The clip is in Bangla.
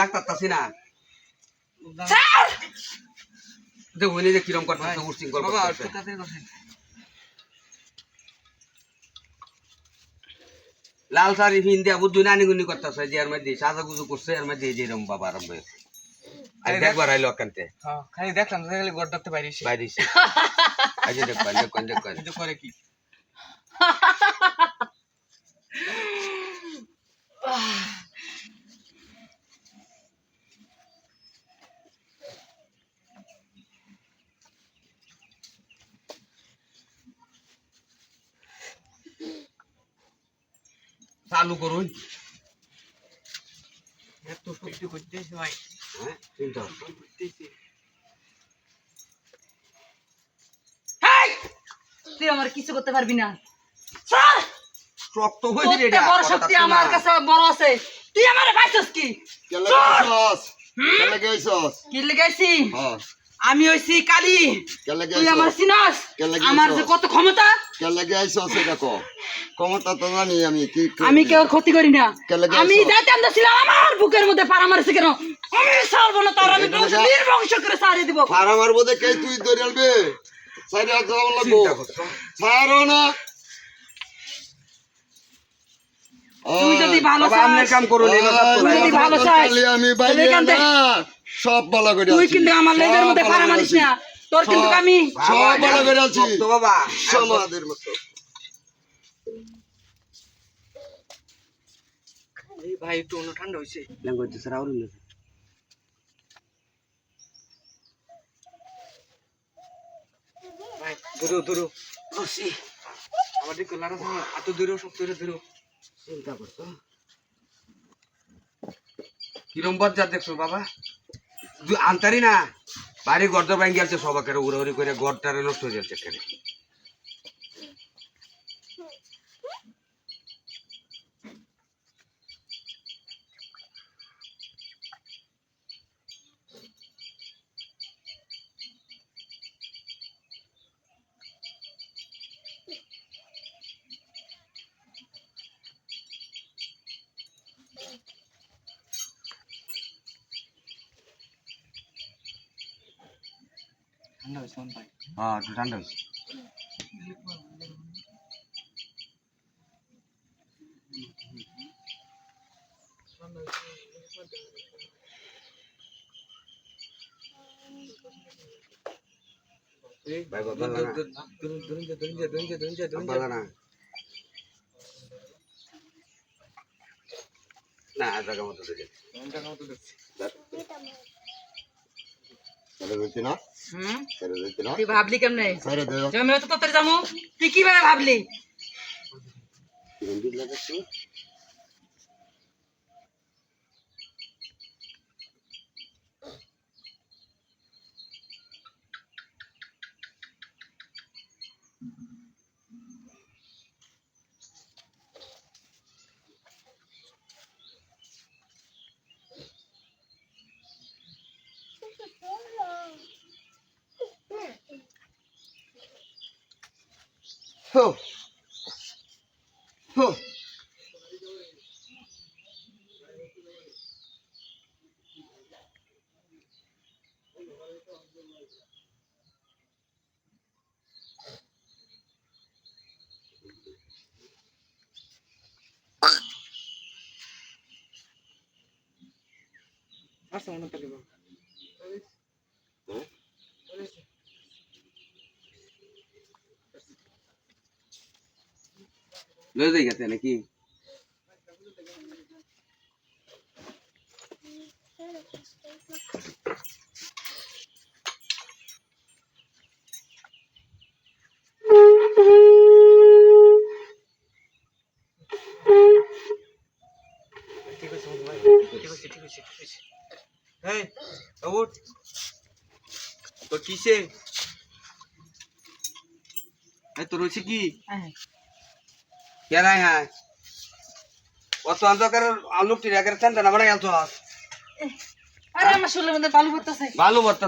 ডাক্তার তাছি না। স্যার! যে কিরম উঠছিং লাল শাড়ি ফিন দিয়া বুদ্ধু নানি গুনি করতেছে যে এর মধ্যে সাজা গুজু করছে এর মধ্যে যে এরম বাবা আরম্ভ আর দেখবার আইলো কানতে হ্যাঁ খালি দেখলাম দেখলে গড় ধরতে পারিস বাইরেছে আজ দেখবেন দেখবেন করে কি? চালু করুন। এত শক্তি করতেছে ভাই হ্যাঁ চিন্তা? তুই আমার কিছু করতে পারবি না। স্যার! শক্ত হয়েছে রে বড় শক্তি আমার কাছে বড় আছে। তুই আমারে পাইছস কি? কি লাগাইছি হ্যাঁ। আমি হইছি কালি। তুই আমার গেছস? আমার যে কত ক্ষমতা? কেলে গেছস এটা কো ক্ষমতা তো জানি আমি কি আমি কেউ ক্ষতি করি না? আমি যাইতাম ছিলাম আমার বুকের মধ্যে পাড়া মারছে কেন? আমি ছাড়বো না তার আমি এটা বংশ নির্বংশ করে সারিয়ে দিব। আর আমার বোধে কে তুই ধরে আলবে সাইরে যাও লাগবো? ছাড়ো না। তুই যদি ভালো চাস কাম তো ভালো চাস, আমি বাইরে না। সব ভালো করে তুই কিন্তু আমার লেজের মধ্যে করে মারিস না। তোর কিন্তু আমি সব ভালো করে আছি শক্ত বাবা সমাদের মতো। এই ভাই একটু অন্য ঠান্ডা হয়েছে ল্যাঙ্গুয়েজ স্যার না ভাই ধরো ধরো। আমার দিকে লারা সময় এত ধরো শক্ত করে ধরো। চিন্তা করছ? কিরম বজ্জার দেখছ বাবা? আনতারি না? বাড়ি গর্দ ভাঙ্গি আছে সবাকের উড়াউড়ি করে গড়টারে নষ্ট হয়ে যাচ্ছে হ্যাঁ একটু ঠান্ডা হয়েছে না। জায়গা মতো দেখছি। ছেড়ে দিচ্ছি না হুম ছেড়ে দিচ্ছি না তুই ভাবলি কেমনে ছেড়ে দে যে আমি তো তাড়াতাড়ি যাব তুই কীভাবে ভাবলি কিরম দিন লাগাচ্ছি Huh. Huh. আছে এই ওঠ তো কিসে এই তোর হচ্ছে কি কেরাই হ্যাঁ অত অন্ধকার আলুকটি রেখে চান্দা না বানাই আলতো আরে। আমার শরীরের মধ্যে বালু পড়তেছে। ভালো বর্তা